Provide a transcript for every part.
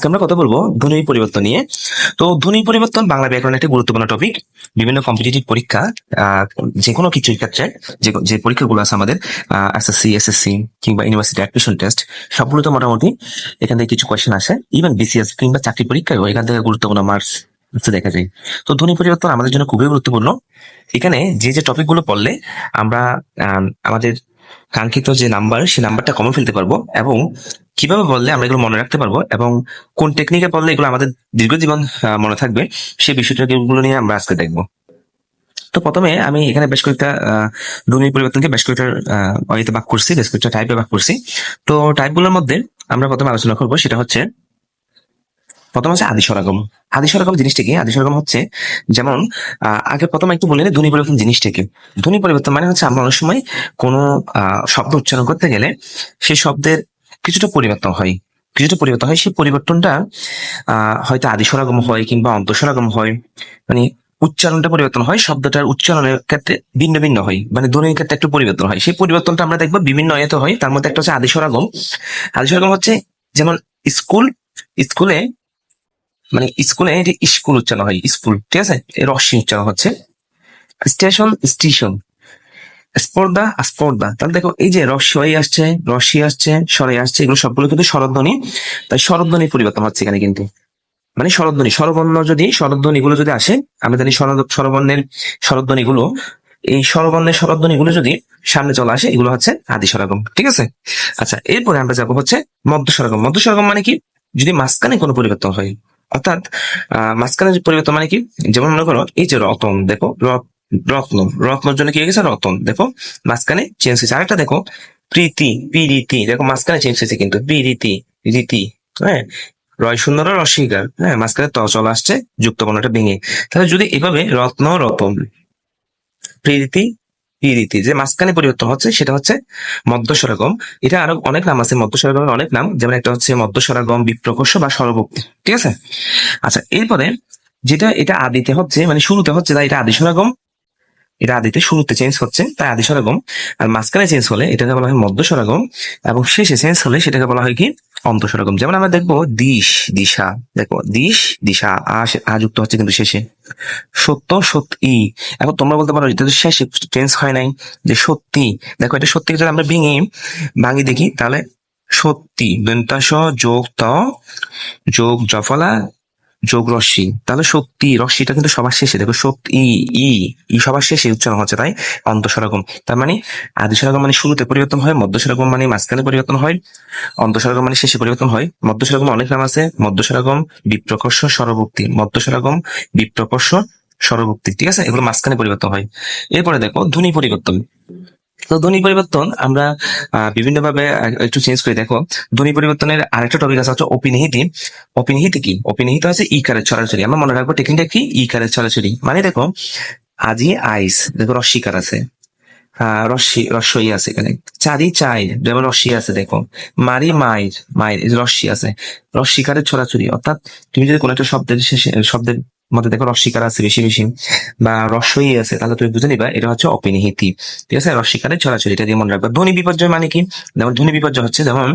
আজকে আমরা কথা বলব ধ্বনি পরিবর্তন নিয়ে। তো ধ্বনি পরিবর্তন বাংলা ব্যাকরণ একটি গুরুত্বপূর্ণ টপিক বিভিন্ন কম্পিটিটিভ পরীক্ষা যে কোনো কিছুর ক্ষেত্রে যে পরীক্ষাগুলো আছে আমাদের এসএসসি এসএসসি কিংবা ইউনিভার্সিটি অ্যাডমিশন টেস্ট সবগুলোতে মোটামুটি এখান থেকে কিছু কোয়েশ্চেন আসে। ইভেন বিসিএস কিংবা চাকরি পরীক্ষায়ও এখান থেকে গুরুত্বপূর্ণ মার্কস দেখা যায়। তো ধ্বনি পরিবর্তন আমাদের জন্য খুবই গুরুত্বপূর্ণ। এখানে যে যে টপিকগুলো পড়লে আমরা আমাদের কাঙ্ক্ষিত যে নাম্বার, সেই নাম্বারটা কমে ফেলতে পারব এবং কীভাবে বললে আমরা এগুলো মনে রাখতে পারব এবং কোন টেকনিকে বললে এগুলো আমাদের দীর্ঘ জীবন মনে থাকবে, সেই বিষয়টাগুলো নিয়ে আমরা আজকে দেখব। তো প্রথমে আমি এখানে বেশ কয়েকটা ধ্বনি পরিবর্তনকে বেশ কয়েকটা অয়েতে ভাগ করছি, বেশ কয়েকটা টাইপে ভাগ করছি। তো টাইপগুলোর মধ্যে আমরা প্রথমে আলোচনা করব, সেটা হচ্ছে প্রথম হচ্ছে আদি স্বরাগম আদি স্বরাগম জিনিসটা কি আদি স্বরাগম হচ্ছে যেমন আগে প্রথমে একটু বলে ধ্বনি পরিবর্তন জিনিসটা কি ধ্বনি পরিবর্তন মানে হচ্ছে আমরা অনেক সময় কোনো শব্দ উচ্চারণ করতে গেলে সেই শব্দের কিছুটা পরিবর্তন হয়। কিছুটা পরিবর্তন হয়, সেই পরিবর্তনটা হয়তো আদি স্বরাগম হয় কিংবা অন্তঃস্বরাগম হয়। মানে উচ্চারণটা পরিবর্তন হয়, শব্দটার উচ্চারণের ক্ষেত্রে ভিন্ন ভিন্ন হয়। মানে ধ্বনির ক্ষেত্রে একটু পরিবর্তন হয়। সেই পরিবর্তনটা আমরা দেখব বিভিন্ন এতে হয়। তার মধ্যে একটা হচ্ছে আদি স্বরাগম আদি স্বরাগম হচ্ছে যেমন স্কুল, স্কুলে মানে স্কুলে এটি স্কুল উচ্চারণ হয়, স্কুল, ঠিক আছে? এর রশ্মি উচ্চারণ হচ্ছে স্টেশন স্টেশন। স্পর্ধা স্পর্ধা। তাহলে দেখো, এই যে রস্যই আসছে রশ্মি আসছে, স্বরে আসছে, এগুলো সবগুলো কিন্তু স্বরধ্বনি। তাই স্বরধ্বনি পরিবর্তন হচ্ছে এখানে কিন্তু। মানে স্বরধ্বনি, স্বরবর্ণ যদি স্বরধ্বনি গুলো যদি আসে, আমরা জানি স্বর- স্বরবর্ণের স্বরধ্বনি গুলো এই স্বরবর্ণের স্বরধ্বনি গুলো যদি সামনে চলে আসে, এগুলো হচ্ছে আদি স্বরাগম, ঠিক আছে? আচ্ছা এরপরে আমরা যাব হচ্ছে মধ্য স্বরাগম মধ্য স্বরাগম মানে কি? যদি মাঝখানে কোনো পরিবর্তন হয় অর্থাৎ মাঝখানে যে পরিবর্তন মানে কি? যেমন মনে করো, এই যে রতন, দেখো রত্ন, রত্নর জন্য কি হয়ে গেছে? রতন, দেখো, মাঝখানে চেঞ্জ হয়েছে। আরেকটা দেখো, প্রীতি, পিরিতি, দেখো, মাঝখানে চেঞ্জ হয়েছে কিন্তু। পিরিতি রীতি হ্যাঁ? রয় শূন্যর রসিকার হ্যাঁ? মাঝখানে ত চলে আসছে, যুক্ত বর্ণটা ভেঙে। তাহলে যদি এভাবে রত্ন, রতন, প্রীতি পিরিতি যে মাঝখানে পরিবর্তন হচ্ছে, সেটা হচ্ছে মধ্য স্বরাগম এটা আরও অনেক নাম আছে মধ্য স্বরাগমের অনেক নাম, যেমন একটা হচ্ছে মধ্য স্বরাগম বিপ্রকর্ষ বা স্বরভক্তি ঠিক আছে? আচ্ছা এরপরে যেটা এটা আদিতে হচ্ছে মানে শুরুতে হচ্ছে এটা আদি স্বরাগম এটা আদিতে শুরুতে চেঞ্জ হচ্ছে, তাই আদি স্বরাগম আর মাঝখানে চেঞ্জ হলে এটাকে বলা হয় মধ্য স্বরাগম এবং শেষে চেঞ্জ হলে সেটাকে বলা হয় কি? অন্ত স্বরাগম যেমন আমরা দেখব দিশ, দিশা, দেখো, দিশ, দিশা, আ যুক্ত হচ্ছে কিন্তু শেষে। সত্য, সত্যি। এখন তোমরা বলতে পারো এটা তো শেষে চেঞ্জ হয় নাই, যে সত্যি। দেখো এটা সত্যি যদি আমরা ভেঙে ভাঙি দেখি, তাহলে সত্যি, দন্তাস, যোগ, ত, যোগ, জফলা যোগ রশ্মি। তাহলে সত্যি রশ্মিটা কিন্তু সবার শেষে। দেখো সত্যি ই ই সবার শেষে উচ্চারণ হচ্ছে, তাই? অন্তঃস্বরাগম তার মানে আদি স্বরাগম মানে শুরুতে পরিবর্তন হয় মধ্য স্বরাগম মানে মাঝখানে পরিবর্তন হয় অন্তঃস্বরাগম মানে শেষে পরিবর্তন হয়। মধ্য স্বরাগম অনেক নাম আছে মধ্য স্বরাগম বিপ্রকর্ষ স্বরভক্তি মধ্য স্বরাগম বিপ্রকর্ষ স্বরভক্তি ঠিক আছে? এগুলো মাঝখানে পরিবর্তন হয়। এরপরে দেখো ধ্বনি পরিবর্তন। তো ধ্বনি পরিবর্তন, আমরা বিভিন্ন ভাবে একটু চেঞ্জ করে। দেখো, ধ্বনি পরিবর্তনের আরেকটা টপিক আছে, হচ্ছে অপিনিহিতি। অপিনিহিতি কি? অপিনিহিত আছে ই কারের ছড়াছড়ি। আমরা মনে রাখব টেকনিকটা কি? ই কারের ছড়াছড়ি। মানে দেখো, আজি আইস, দেখো রস্বীকার আছে। রস্যি রস্যই আছে এখানে। চারি চাই, যেমন রস্যি আছে, দেখো। মারি মায়ের মায়ের রস্যি আছে। রস্বীকারের ছড়াছড়ি, অর্থাৎ তুমি যদি কোনো একটা শব্দের শেষে, শব্দের মধ্যে দেখো রস্বীকার আছে বেশি বেশি। বা রস্যই আছে, তাহলে তুমি বুঝে নিবা, এটা হচ্ছে অপিনিহিতি। ঠিক আছে? রস্বীকারের ছড়াছড়ি, এটা দিয়ে মনে রাখবা। ধ্বনি বিপর্যয় মানে কি? যেমন ধ্বনি বিপর্যয় হচ্ছে, যেমন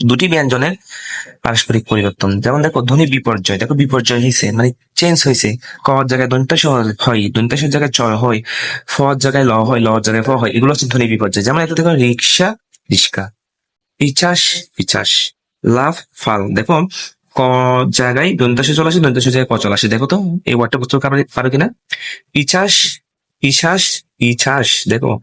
দুটি ব্যঞ্জনের পারস্পরিক পরিবর্তন। যেমন দেখো, ধ্বনি বিপর্যয়, দেখো বিপর্যয় হয়েছে মানে চেঞ্জ হয়েছে ক জায়গায় দন্তাস হয় দন্তাসের জায়গায় চ হয়, ফ জায়গায় ল হয়, ল জায়গায় ফ হয়, এগুলো হচ্ছে ধ্বনি বিপর্যয়। যেমন এটা দেখো রিক্সা রিক্সা, পিচাস পিচাস লাভ ফাল। দেখো ক জায়গায় দন্তাসে চলে আসে দন্তাসের জায়গায় ক চলে আসে। দেখো তো, এই ওয়ার্ডটা বুঝতে পারো- কিনা? পিচাস পিছাস পিছাস দেখো।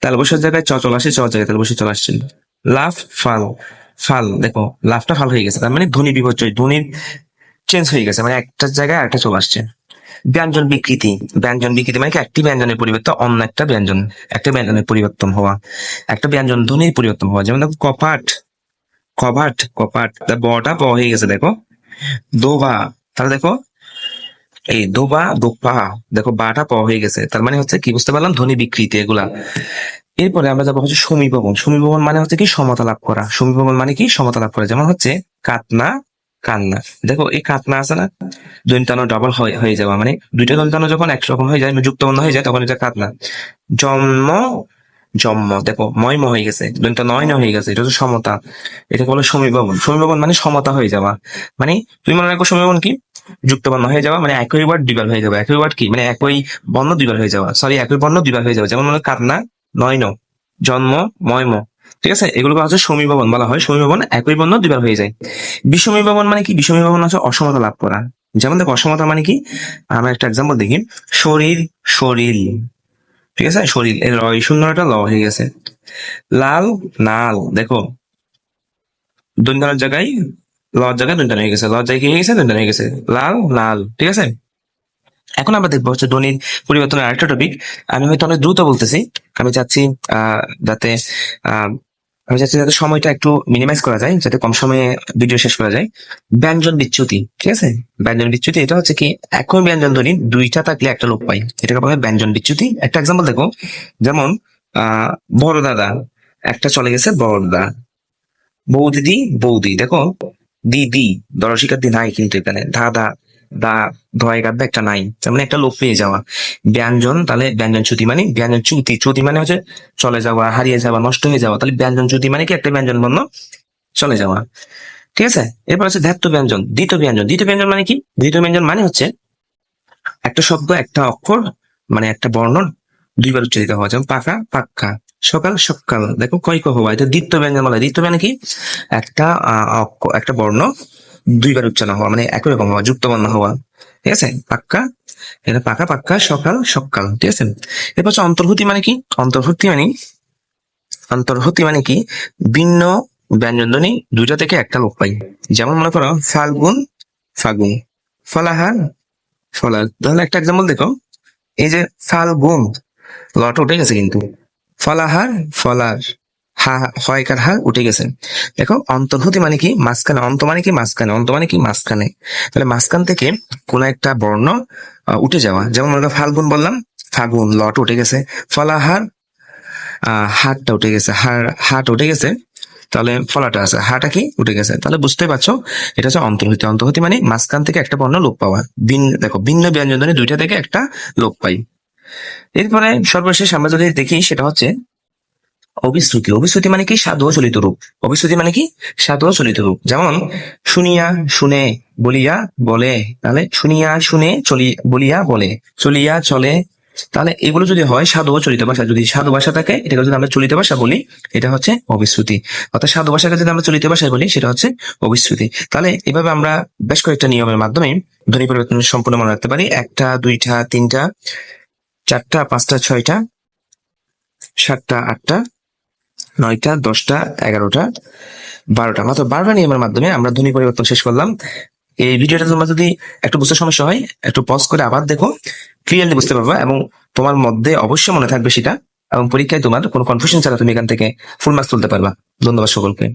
তাল বসার জায়গায় চ চলে আসে, চ জায়গায় তাল বসে চলে আসছে। লাভ ফাল ফাল, দেখো। লাভটা ফাল হয়ে গেছে, তার মানে ধ্বনি বিপর্যয়, ধ্বনির চেঞ্জ হয়ে গেছে মানে একটা জায়গায় একটা চলে আসছে। ব্যঞ্জন বিকৃতি ব্যঞ্জন বিকৃতি মানে একটি ব্যঞ্জনের পরিবর্তন অন্য একটা ব্যঞ্জন, একটা ব্যঞ্জনের পরিবর্তন হওয়া, একটা ব্যঞ্জন ধ্বনির পরিবর্তন হওয়া। যেমন দেখো, কপাট কপাট কপাট বটা প হয়ে গেছে, দেখো। দোবা, তাহলে দেখো, এই দোবা, দোপা, দেখো, বাটা প হয়ে গেছে। তার মানে হচ্ছে কি, বুঝতে পারলাম? ধ্বনি বিকৃতি, এগুলা। এরপরে আমরা যাব হচ্ছে সমীভবন সমীভবন মানে হচ্ছে কি? সমতা লাভ করা। সমীভবন মানে কি? সমতা লাভ করা। যেমন হচ্ছে, কাতনা, কান্না। দেখো, এই কাতনা আছে না? দন্তানো ডাবল হয়ে যাওয়া। মানে দুইটা দন্তানো যখন একরকম হয়ে যায় যুক্ত বন্ধ হয়ে যায়, তখন এটা কাতনা। জন্ম জন্ম। দেখো ময় ম হয়ে গেছে। দৈনটা নয় ন হয়ে গেছে, এটা হচ্ছে সমতা। এটাকে বলে সমীভবন। সমীভবন মানে সমতা হয়ে যাওয়া। মানে তুমি মনে রাখো সমীভবন কি? যুক্ত বর্ণ হয়ে যাওয়া মানে একই ওয়ার্ড দুইবার হয়ে যাওয়া একই ওয়ার্ড কি? মানে একই বর্ণ দুইবার হয়ে যাওয়া। সরি একই বর্ণ দুইবার হয়ে যাওয়া। যেমন মনে কান্না নয় ন জন্ম ময় ম ঠিক আছে? এগুলোকে হচ্ছে সমীভবন বলা হয়। সমীভবন একই বর্ণ দুইবার হয়ে যায়। বিষমীভবন মানে কি? বিষমীভবন হচ্ছে অসমতা লাভ করা। যেমন দেখো, অসমতা মানে কি? আমরা একটা এক্সাম্পল দেখি। শরীর শরীর। ঠিক আছে? শরীর এর রয় শূন্যটা ল হয়ে গেছে। লাল নাল দেখো। দন্ডানোর জায়গায় লর জায়গায় দন্ডান হয়ে গেছে। লর জায়গায় গেছে? দন্ডান হয়ে গেছে। লাল লাল ঠিক আছে? এখন আমরা দেখব হচ্ছে ধ্বনির পরিবর্তনের আরেকটা টপিক আমি হয়তো অনেক দ্রুত বলতেছি। আমি চাচ্ছি আহ, যাতে আমি চাচ্ছি যাতে সময়টা একটু মিনিমাইজ করা যায়, যাতে কম সময়ে ভিডিও শেষ করা যায়। ব্যঞ্জন বিচ্যুতি, ঠিক আছে? ব্যঞ্জন বিচ্যুতি, এটা হচ্ছে কি একই ব্যঞ্জন ধ্বনি, দুইটা থাকলে একটা লোপ পাই। এটাকে বলা হয় ব্যঞ্জন বিচ্যুতি। একটা এক্সাম্পল দেখো, যেমন, আহ, বড় দাদা, একটা চলে গেছে বড় দাদা। বৌদিদি বৌদি দেখো? দিদি, দরশিকার দি নাই কিন্তু এখানে, দাদা। দা ধয় গাদ্দা একটা নাই। মানে একটা লোপ পেয়ে যাওয়া। ব্যঞ্জন, তাহলে ব্যঞ্জন চ্যুতি মানে ব্যঞ্জন চ্যুতি চ্যুতি মানে হচ্ছে চলে যাওয়া, হারিয়ে যাওয়া, নষ্ট হয়ে যাওয়া। তাহলে ব্যঞ্জন চ্যুতি মানে কি? একটা ব্যঞ্জন বর্ণ চলে যাওয়া। ঠিক আছে? এরপর হচ্ছে ধাত্য ব্যঞ্জন, দ্বিতীয় ব্যঞ্জন। দ্বিতীয় ব্যঞ্জন মানে কি? দ্বিতীয় ব্যঞ্জন মানে হচ্ছে একটা শব্দ, একটা অক্ষর মানে একটা বর্ণ দুইবার উচ্চারিত হওয়া। যেমন পাকা পাক্কা। সকাল সকাল। দেখো কয় হওয়া এটা দ্বিতীয় ব্যঞ্জন বলা দ্বিতীয় মানে কি? একটা একটা বর্ণ দুইবার উচ্চারণ হওয়া মানে একই রকম হওয়া যুক্ত বর্ণ হওয়া। ঠিক আছে? পাক্কা? এটা পাকা, পাক্কা, সকাল সকাল, ঠিক আছে? এরপর হচ্ছে অন্তর্ভুতি মানে কি? অন্তর্ভুক্তি মানে অন্তর্ভুক্তি মানে কি? ভিন্ন ব্যঞ্জন ধ্বনি দুইটা থেকে একটা লোক পাই। যেমন মনে করো, ফাল্গুন, ফাগুন। ফলাহার ফলার তাহলে একটা এক্সাম্পল দেখো। এই যে ফাল্গুন লট উঠে গেছে কিন্তু। ফলাহার, ফলার। হা হয়কার হার উঠে গেছে। দেখো অন্তর্ভুতি মানে কি? মাঝখানে, অন্ত মানে কি? মাঝখানে, অন্ত মানে কি? মাঝখানে। তাহলে মাঝখান থেকে কোন একটা বর্ণ উঠে যাওয়া। যেমন মনে ফাল্গুন বললাম, ফাগুন, লট উঠে গেছে। ফলাহার আহ হাটটা উঠে গেছে। হার, হাট উঠে গেছে। তাহলে ফলাটা আছে। হাটা কি? উঠে গেছে। তাহলে বুঝতে পারছ, এটা হচ্ছে অন্তর্ভুতি অন্তর্ভুতি মানে মাঝখান থেকে একটা বর্ণ লোপ পাওয়া। ভিন্ন দেখো, ভিন্ন ব্যঞ্জন দুইটা থেকে একটা লোপ পাই। এরপরে সর্বশেষ আমরা যদি দেখি, সেটা হচ্ছে অবিশ্রুতি। অবিশ্রুতি মানে কি? সাধু চলিত রূপ। অবিশ্রুতি মানে কি? সাধু চলিত রূপ। যেমন, শুনিয়া শুনে বলিয়া বলে। তাহলে, শুনিয়া শুনে চলি, বলিয়া বলে। চলিয়া চলে। তাহলে, এগুলো যদি হয় সাধু চলিত ভাষা, যদি সাধু ভাষা থাকে, এটাকে যদি আমরা চলিত ভাষা বলি, এটা হচ্ছে অবিশ্রুতি। অর্থাৎ সাধু ভাষাকে যদি আমরা চলিত ভাষায় বলি, সেটা হচ্ছে অবিশ্রুতি। তাহলে, এভাবে আমরা বেশ কয়েকটা নিয়মের মাধ্যমে ধ্বনি পরিবর্তন সম্পূর্ণ মনে রাখতে পারি। একটা, দুইটা, তিনটা, চারটা, পাঁচটা, ছয়টা, সাতটা, আটটা নয়টা, দশটা, এগারোটা, বারোটা। মাত্র বারোটা নিয়মের মাধ্যমে আমরা ধ্বনি পরিবর্তন শেষ করলাম। এই ভিডিওটা তোমার যদি একটু বুঝতে সমস্যা হয়, একটু পজ করে আবার দেখো ক্লিয়ারলি বুঝতে পারবা এবং তোমার মধ্যে অবশ্যই মনে থাকবে সেটা এবং পরীক্ষায় তোমার কোনো কনফিউশন ছাড়া তুমি এখান থেকে ফুল মার্কস তুলতে পারবা। ধন্যবাদ সকলকে।